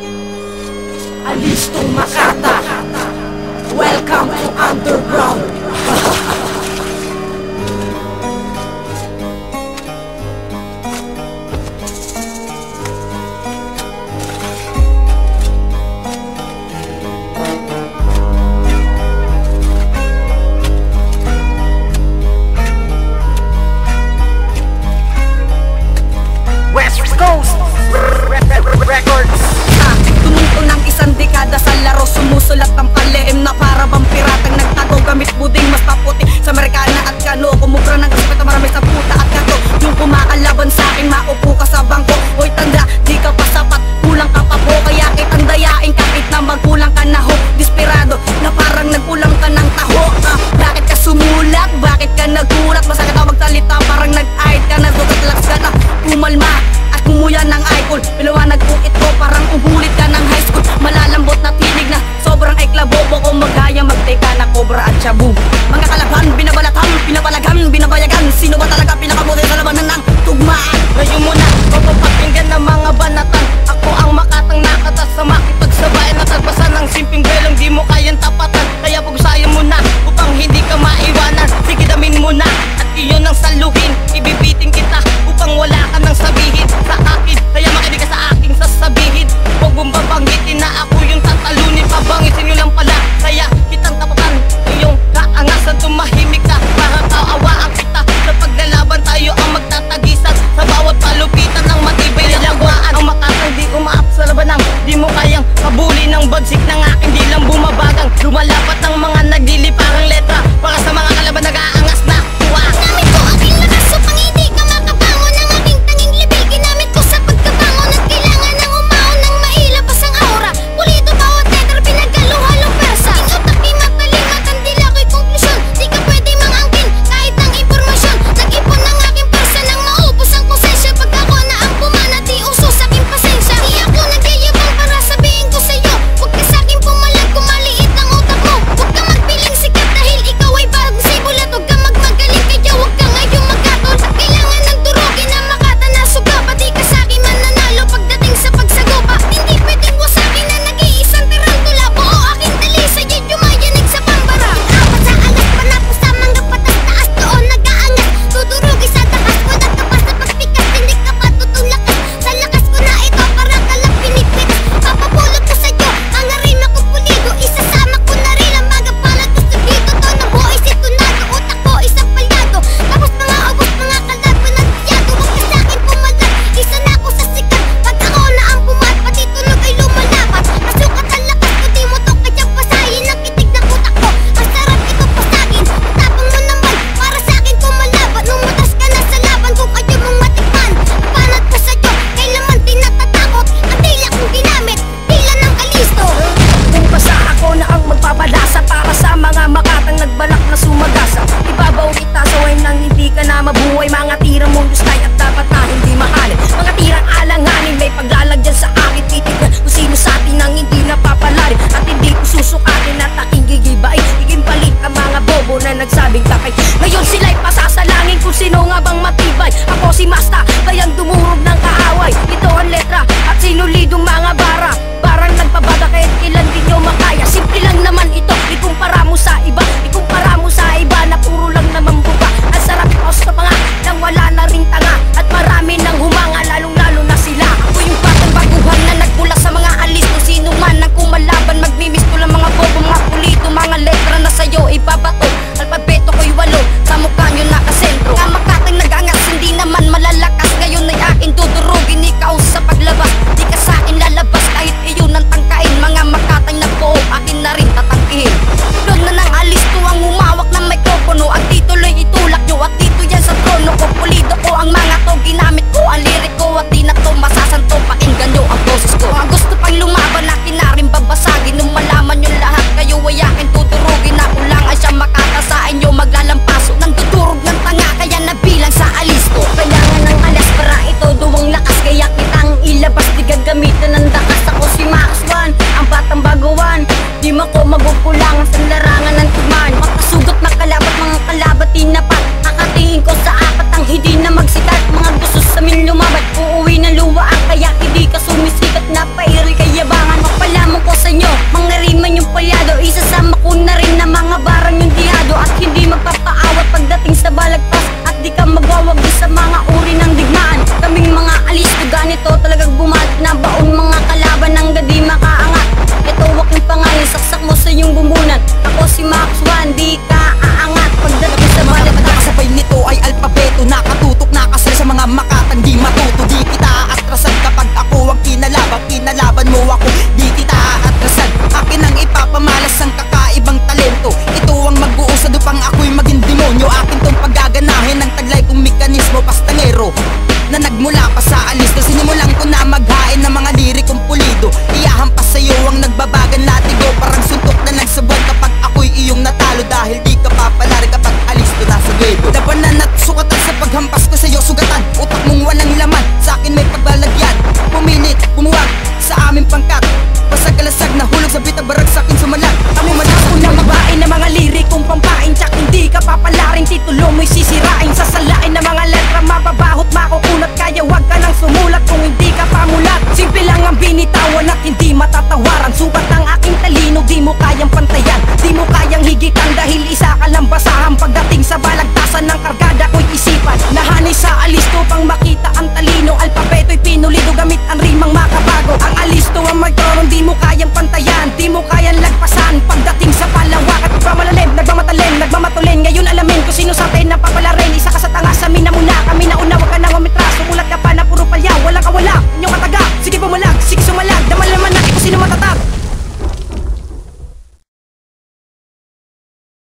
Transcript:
Alistong Makata. Welcome to Underground ka na mabuhay. Mga tirang mong gustay at dapat na hindi mahalin. Mga tirang alanganin may paglalagyan sa akin. Titignan kung sino sa atin ang hindi napapalarin At hindi ko susukatin at aking gigibain. Higing palit ang mga bobo na nagsabing takay. Ngayon sila'y pasasalangin kung sino nga bang matibay. Ako si Masta, kayang dumurog ng kaaway. Ito ang letra at sinulidong mga bara. Barang nagpabada kahit ilan di nyo makaya? Simple lang naman ito, di